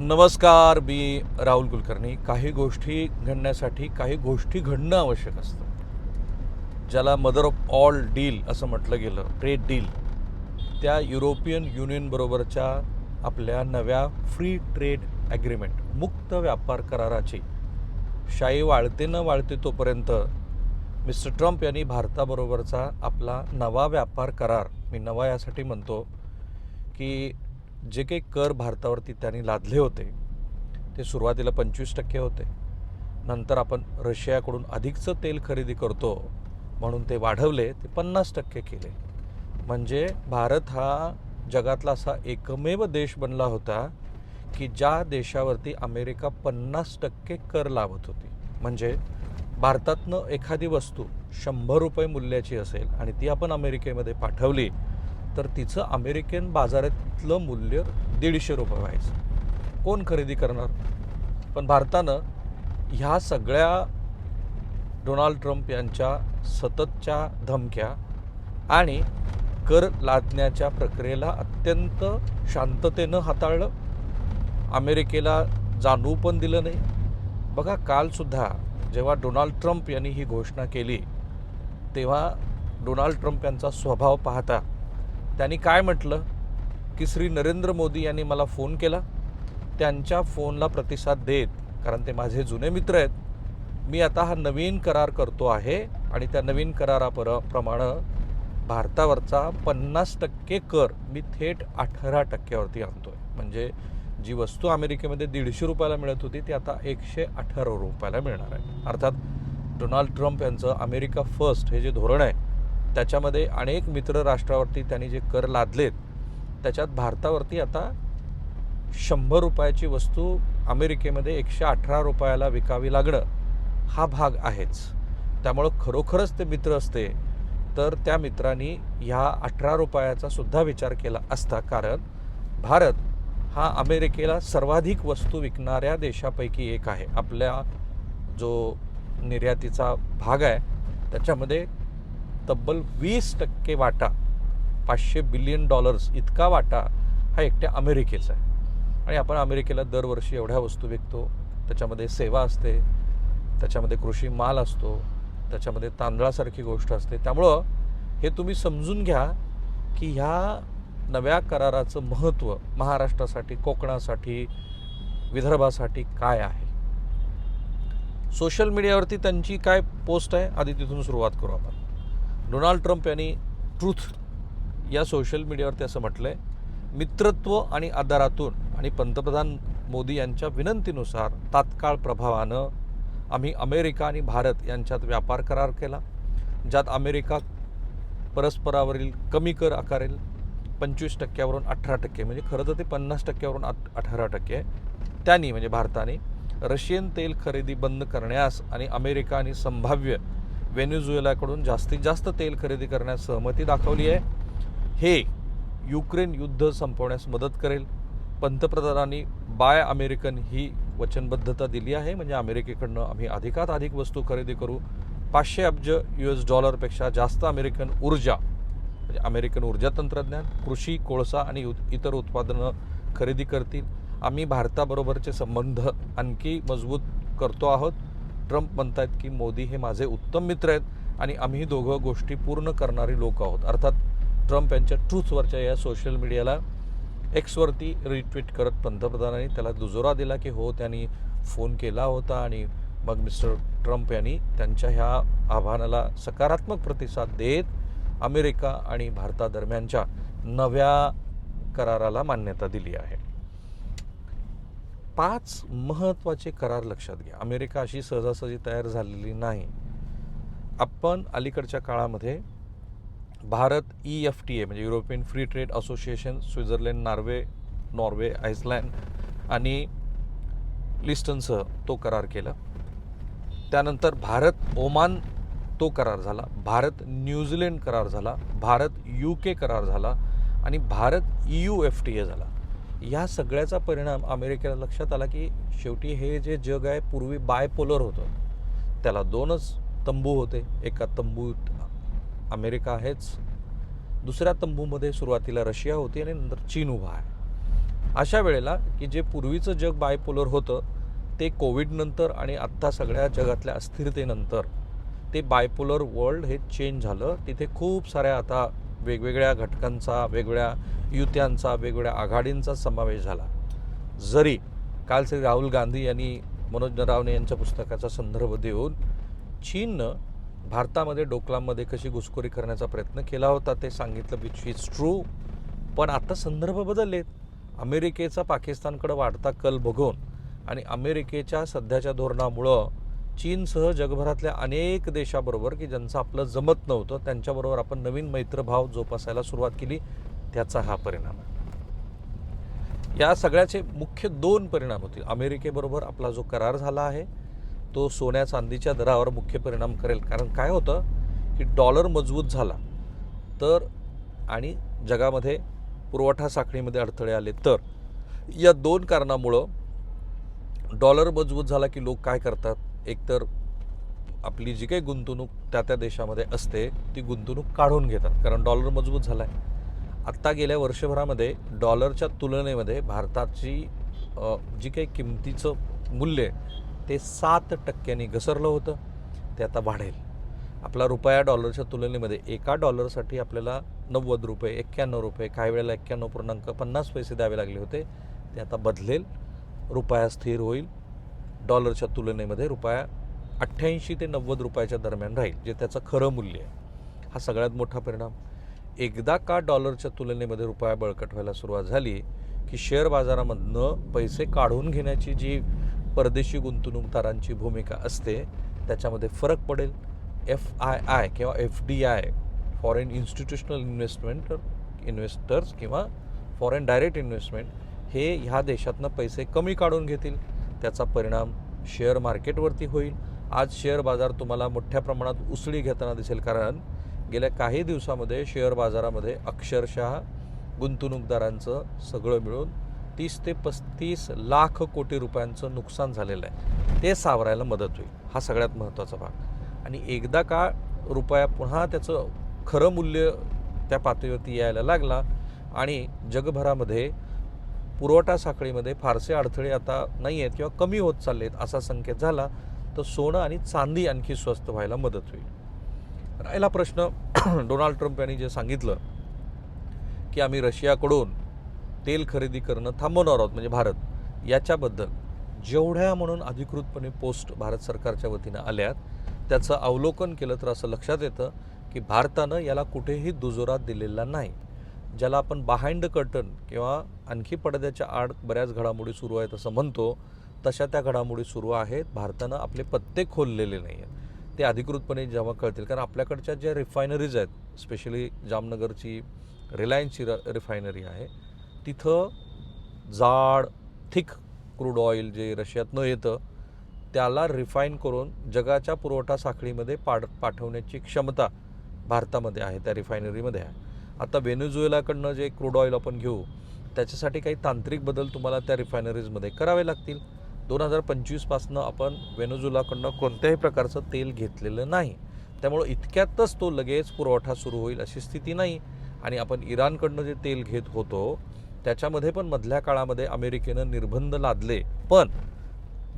नमस्कार मी राहुल कुलकर्णी. काही गोष्टी घडण्यासाठी काही गोष्टी घडणं आवश्यक असतं. ज्याला मदर ऑफ ऑल डील असं म्हटलं गेलं ट्रेड डील त्या युरोपियन युनियनबरोबरच्या आपल्या नव्या फ्री ट्रेड ॲग्रीमेंट मुक्त व्यापार कराराची. शाई वाळते न वाळते तोपर्यंत मिस्टर ट्रम्प यांनी भारताबरोबरचा आपला नवा व्यापार करार मी नवा यासाठी म्हणतो की जे काही कर भारतावरती त्यांनी लादले होते ते सुरुवातीला पंचवीस टक्के होते. नंतर आपण रशियाकडून अधिकचं तेल खरेदी करतो म्हणून ते वाढवले ते पन्नास टक्के केले. म्हणजे भारत हा जगातला असा एकमेव देश बनला होता की ज्या देशावरती अमेरिका पन्नास टक्के कर लावत होती. म्हणजे भारतातनं एखादी वस्तू शंभर रुपये मूल्याची असेल आणि ती आपण अमेरिकेमध्ये पाठवली तर तिचं अमेरिकन बाजारातलं मूल्य दीडशे रुपये व्हायचं. कोण खरेदी करणार? पण भारतानं ह्या सगळ्या डोनाल्ड ट्रम्प यांच्या सततच्या धमक्या आणि कर लादण्याच्या प्रक्रियेला अत्यंत शांततेनं हाताळलं. अमेरिकेला जाणवू पण दिलं नाही. बघा कालसुद्धा जेव्हा डोनाल्ड ट्रम्प यांनी ही घोषणा केली तेव्हा डोनाल्ड ट्रम्प यांचा स्वभाव पाहता त्यांनी काय म्हटलं? की श्री नरेंद्र मोदी यांनी मला फोन केला. त्यांच्या फोनला प्रतिसाद देत कारण ते माझे जुने मित्र आहेत मी आता हा नवीन करार करतो आहे आणि त्या नवीन करारापर प्रमाणे भारतावरचा पन्नास टक्के कर मी थेट अठरा टक्क्यावरती आणतो आहे म्हणजे जी वस्तू अमेरिकेमध्ये दीडशे रुपयाला मिळत होती ती आता एकशे अठरा रुपयाला मिळणार आहे. अर्थात डोनाल्ड ट्रम्प यांचं अमेरिका फर्स्ट हे जे धोरण आहे त्याच्यामध्ये अनेक मित्र राष्ट्रावरती त्यांनी जे कर लादलेत त्याच्यात भारतावरती आता शंभर रुपयाची वस्तू अमेरिकेमध्ये एकशे अठरा रुपयाला विकावी लागणं हा भाग आहेच. त्यामुळं खरोखरच ते मित्र असते तर त्या मित्रांनी ह्या अठरा रुपयाचा सुद्धा विचार केला असता कारण भारत हा अमेरिकेला सर्वाधिक वस्तू विकणाऱ्या देशापैकी एक आहे. आपल्या जो निर्यातीचा भाग आहे त्याच्यामध्ये तब्बल वीस टक्के वाटा पाचशे बिलियन डॉलर्स इतका वाटा हा एकट्या अमेरिकेचा आहे. आणि आपण अमेरिकेला दरवर्षी एवढ्या वस्तू विकतो. त्याच्यामध्ये सेवा असते त्याच्यामध्ये कृषी माल असतो त्याच्यामध्ये तांदळासारखी गोष्ट असते. त्यामुळं हे तुम्ही समजून घ्या की ह्या नव्या कराराचं महत्त्व महाराष्ट्रासाठी कोकणासाठी विदर्भासाठी काय आहे? सोशल मीडियावरती त्यांची काय पोस्ट आहे? आधी तिथून सुरुवात करू आपण. डोनाल्ड ट्रम्प यांनी ट्रूथ या सोशल मीडियावरती असं म्हटलं आहे मित्रत्व आणि आधारातून आणि पंतप्रधान मोदी यांच्या विनंतीनुसार तात्काळ प्रभावानं आम्ही अमेरिका आणि भारत यांच्यात व्यापार करार केला ज्यात अमेरिका परस्परावरील कमी कर आकारेल पंचवीस टक्क्यावरून अठरा टक्के म्हणजे खरं तर ते पन्नास टक्क्यावरून अठ अठरा टक्के. आहे त्यांनी म्हणजे भारताने रशियन तेल खरेदी बंद करण्यास आणि अमेरिका आणि संभाव्य व्हेनेझुएलाकडून जास्तीत जास्त तेल खरेदी करण्यास सहमती दाखवली आहे. हे युक्रेन युद्ध संपवण्यास मदत करेल. पंतप्रधानांनी बाय अमेरिकन ही वचनबद्धता दिली आहे. म्हणजे अमेरिकेकडनं आम्ही अधिकात अधिक वस्तू खरेदी करू. पाचशे अब्ज यू एस डॉलरपेक्षा जास्त अमेरिकन ऊर्जा म्हणजे अमेरिकन ऊर्जा तंत्रज्ञान कृषी कोळसा आणि इतर उत्पादनं खरेदी करतील. आम्ही भारताबरोबरचे संबंध आणखी मजबूत करतो आहोत. ट्रम्प म्हणतायत की मोदी हे माझे उत्तम मित्र आहेत आणि आम्ही दोघं गोष्टी पूर्ण करणारी लोक आहोत. अर्थात ट्रम्प यांच्या ट्रूथवरच्या या सोशल मीडियाला एक्सवरती रिट्वीट करत पंतप्रधानांनी त्याला दुजोरा दिला की हो त्यांनी फोन केला होता आणि मग मिस्टर ट्रम्प यांनी त्यांच्या ह्या आव्हानाला सकारात्मक प्रतिसाद देत अमेरिका आणि भारतादरम्यानच्या नव्या कराराला मान्यता दिली आहे. पाच महत्त्वाचे करार लक्षात घ्या. अमेरिका अशी सहजासहजी तयार झालेली नाही. आपण अलीकडच्या काळामध्ये Bharat E F T A म्हणजे European free trade association Switzerland Norway Norway Iceland आणि लिस्टनसह तो करार केला. त्यानंतर भारत ओमान तो करार झाला. भारत न्यूझीलंड करार झाला. भारत यू के करार झाला आणि Bharat E U F T A झाला. या सगळ्याचा परिणाम अमेरिकेला लक्षात आला की शेवटी हे जे जग आहे पूर्वी बायपोलर होतं. त्याला दोनच तंबू होते. एका तंबूत अमेरिका आहेच. दुसऱ्या तंबूमध्ये सुरुवातीला रशिया होती आणि नंतर चीन उभा आहे. अशा वेळेला की जे पूर्वीचं जग बायपोलर होतं ते कोविडनंतर आणि आत्ता सगळ्या जगातल्या अस्थिरतेनंतर ते बायपोलर वर्ल्ड हे चेंज झालं. तिथे खूप साऱ्या आता वेगवेगळ्या घटकांचा वेगवेगळ्या युत्यांचा वेगवेगळ्या आघाडींचा समावेश झाला. जरी काल श्री राहुल गांधी यांनी मनोज नरावणे यांच्या पुस्तकाचा संदर्भ देऊन चीननं भारतामध्ये डोकलामध्ये कशी घुसखोरी करण्याचा प्रयत्न केला होता ते सांगितलं विच इज ट्रू पण आता संदर्भ बदललेत. अमेरिकेचा पाकिस्तानकडं वाढता कल बघून आणि अमेरिकेच्या सध्याच्या धोरणामुळं चीनसह जगभरातल्या अनेक देशाबरोबर की ज्यांचं आपलं जमत नव्हतं त्यांच्याबरोबर आपण नवीन मैत्रभाव जोपासायला सुरुवात केली त्याचा हा परिणाम आहे. या सगळ्याचे मुख्य दोन परिणाम होतील. अमेरिकेबरोबर आपला जो करार झाला आहे तो सोन्या चांदीच्या दरावर मुख्य परिणाम करेल. कारण काय होतं की डॉलर मजबूत झाला तर आणि जगामध्ये पुरवठा साखळीमध्ये अडथळे आले तर या दोन कारणामुळं डॉलर मजबूत झाला की लोक काय करतात? एकतर आपली जी काही गुंतवणूक त्या त्या देशामध्ये असते ती गुंतवणूक काढून घेतात. कारण डॉलर मजबूत झाला आहे आत्ता गेल्या वर्षभरामध्ये डॉलरच्या तुलनेमध्ये भारताची जी काही किमतीचं मूल्य आहे ते सात टक्क्यांनी घसरलं होतं. ते आता वाढेल. आपला रुपया डॉलरच्या तुलनेमध्ये एका डॉलरसाठी आपल्याला नव्वद रुपये एक्क्याण्णव रुपये काही वेळेला एक्क्याण्णव पूर्णांक पन्नास पैसे द्यावे लागले होते. ते आता बदलेल. रुपया स्थिर होईल. डॉलरच्या तुलनेमध्ये रुपया अठ्ठ्याऐंशी ते नव्वद रुपयाच्या दरम्यान राहील जे त्याचं खरं मूल्य आहे. हा सगळ्यात मोठा परिणाम. एकदा का डॉलरच्या तुलनेमध्ये रुपया बळकट व्हायला सुरुवात झाली की शेअर बाजारामधनं पैसे काढून घेण्याची जी परदेशी गुंतवणूकदारांची भूमिका असते त्याच्यामध्ये फरक पडेल. एफ आय आय किंवा F D I foreign institutional investment investors किंवा फॉरेन डायरेक्ट इन्व्हेस्टमेंट हे ह्या देशातनं पैसे कमी काढून घेतील. त्याचा परिणाम शेअर मार्केटवरती होईल. आज शेअर बाजार तुम्हाला मोठ्या प्रमाणात उसळी घेताना दिसेल कारण गेल्या काही दिवसामध्ये शेअर बाजारामध्ये अक्षरशः गुंतवणूकदारांचं सगळं मिळून तीस ते पस्तीस लाख कोटी रुपयांचं नुकसान झालेलं आहे. ते सावरायला मदत होईल. हा सगळ्यात महत्त्वाचा भाग. आणि एकदा का रुपया पुन्हा त्याचं खरं मूल्य त्या पातळीवरती यायला लागला आणि जगभरामध्ये पुरवठा साखळीमध्ये फारसे अडथळे आता नाही आहेत किंवा कमी होत चालले आहेत असा संकेत झाला तर सोनं आणि चांदी आणखी स्वस्त व्हायला मदत होईल. राहिला प्रश्न. डोनाल्ड ट्रम्प यांनी जे सांगितलं की आम्ही रशियाकडून तेल खरेदी करणं थांबवणार आहोत म्हणजे भारत याच्याबद्दल जेवढ्या म्हणून अधिकृतपणे पोस्ट भारत सरकारच्या वतीनं आल्यात त्याचं अवलोकन केलं तर असं लक्षात येतं की भारतानं याला कुठेही दुजोरा दिलेला नाही. ज्याला आपण बाहाइंड कर्टन किंवा आणखी पडद्याच्या आड बऱ्याच घडामोडी सुरू आहेत असं म्हणतो तशा त्या घडामोडी सुरू आहेत. भारतानं आपले पत्ते खोललेले नाही आहेत ते अधिकृतपणे जेव्हा कळतील कारण आपल्याकडच्या ज्या रिफायनरीज आहेत स्पेशली जामनगरची रिलायन्सची र रिफायनरी आहे तिथं जाड थिक क्रूड ऑइल जे रशियातनं येतं त्याला रिफाईन करून जगाच्या पुरवठा साखळीमध्ये पाड पाठवण्याची क्षमता भारतामध्ये आहे त्या रिफायनरीमध्ये आहे. आता व्हेनेझुएलाकडनं जे क्रूड ऑइल आपण घेऊ त्याच्यासाठी काही तांत्रिक बदल तुम्हाला त्या रिफायनरीजमध्ये करावे लागतील. दोन हजार पंचवीसपासनं आपण व्हेनेझुएलाकडनं कोणत्याही प्रकारचं तेल घेतलेलं नाही. त्यामुळं इतक्यातच तो लगेच पुरवठा सुरू होईल अशी स्थिती नाही. आणि आपण इराणकडनं जे तेल घेत होतो त्याच्यामध्ये पण मधल्या काळामध्ये अमेरिकेनं निर्बंध लादले. पण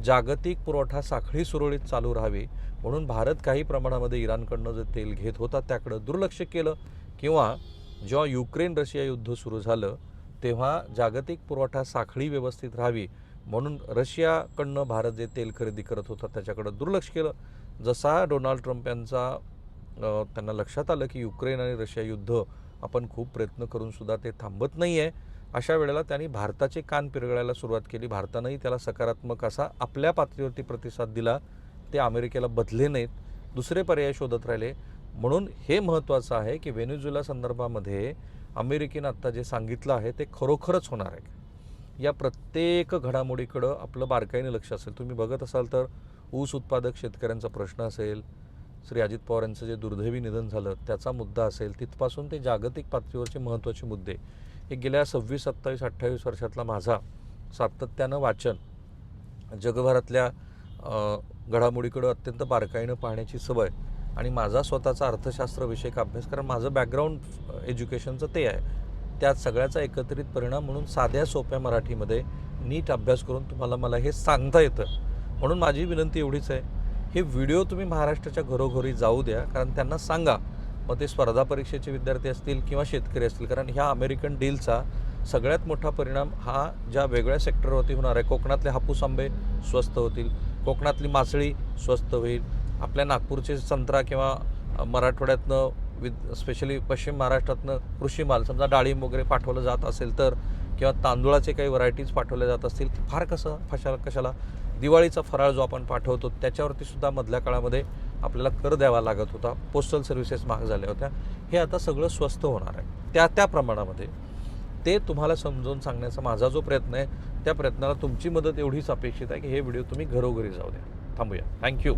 जागतिक पुरवठा साखळी सुरळीत चालू राहावी म्हणून भारत काही प्रमाणामध्ये इराणकडनं जे तेल घेत होता त्याकडं दुर्लक्ष केलं. किंवा जेव्हा युक्रेन रशिया युद्ध सुरू झालं तेव्हा जागतिक पुरवठा साखळी व्यवस्थित राहावी म्हणून रशियाकडनं भारत जे तेल खरेदी करत होता त्याच्याकडं दुर्लक्ष केलं. जसा डोनाल्ड ट्रम्प यांचा त्यांना लक्षात आलं की युक्रेन आणि रशिया युद्ध आपण खूप प्रयत्न करूनसुद्धा ते थांबत नाही आहे अशा वेळेला त्यांनी भारताचे कान पिरगळायला सुरुवात केली. भारतानंही त्याला सकारात्मक असा आपल्या पातळीवरती प्रतिसाद दिला. ते अमेरिकेला बदले नाहीत. दुसरे पर्याय शोधत राहिले. म्हणून हे महत्त्वाचं आहे की व्हेनेझुएला संदर्भामध्ये अमेरिकेनं आत्ता जे सांगितलं आहे ते खरोखरच होणार आहे. या प्रत्येक घडामोडीकडं आपलं बारकाईने लक्ष असेल. तुम्ही बघत असाल तर ऊस उत्पादक शेतकऱ्यांचा प्रश्न असेल श्री अजित पवार यांचं जे दुर्दैवी निधन झालं त्याचा मुद्दा असेल. तिथपासून ते जागतिक पातळीवरचे महत्त्वाचे मुद्दे. हे गेल्या सव्वीस सत्तावीस अठ्ठावीस वर्षातला माझा सातत्यानं वाचन जगभरातल्या घडामोडीकडं अत्यंत बारकाईनं पाहण्याची सवय. आणि माझा स्वतःचा अर्थशास्त्र विषयक अभ्यास कारण माझं बॅकग्राऊंड एज्युकेशनचं ते आहे. त्यात सगळ्याचा एकत्रित परिणाम म्हणून साध्या सोप्या मराठीमध्ये नीट अभ्यास करून तुम्हाला मला हे सांगता येतं. म्हणून माझी विनंती एवढीच आहे. हे व्हिडिओ तुम्ही महाराष्ट्राच्या घरोघरी जाऊ द्या कारण त्यांना सांगा. मग ते स्पर्धा परीक्षेचे विद्यार्थी असतील किंवा शेतकरी असतील कारण ह्या अमेरिकन डीलचा सगळ्यात मोठा परिणाम हा ज्या वेगळ्या सेक्टरवरती होणार आहे. कोकणातले हापूस आंबे स्वस्त होतील. कोकणातली मासळी स्वस्त होईल. आपल्या नागपूरचे संत्रा किंवा मराठवाड्यातनं विद स्पेशली पश्चिम महाराष्ट्रातनं कृषी माल समजा डाळिंब वगैरे पाठवलं जात असेल तर किंवा तांदूळाचे काही व्हरायटीज पाठवल्या जात असतील फार कसं फशाला कशाला दिवाळीचा फराळ जो आपण पाठवतो त्याच्यावरती सुद्धा मधल्या काळामध्ये आपल्याला कर द्यावा लागत होता. पोस्टल सर्व्हिसेस महाग झाल्या होत्या. हे आता सगळं स्वस्त होणार आहे. त्या त्या प्रमाणामध्ये ते तुम्हाला समजावून सांगण्याचा माझा जो प्रयत्न आहे त्या प्रयत्नाला तुमची मदत एवढीच अपेक्षित आहे की हे व्हिडिओ तुम्ही घरोघरी जाऊ द्या. थांबूया. थँक्यू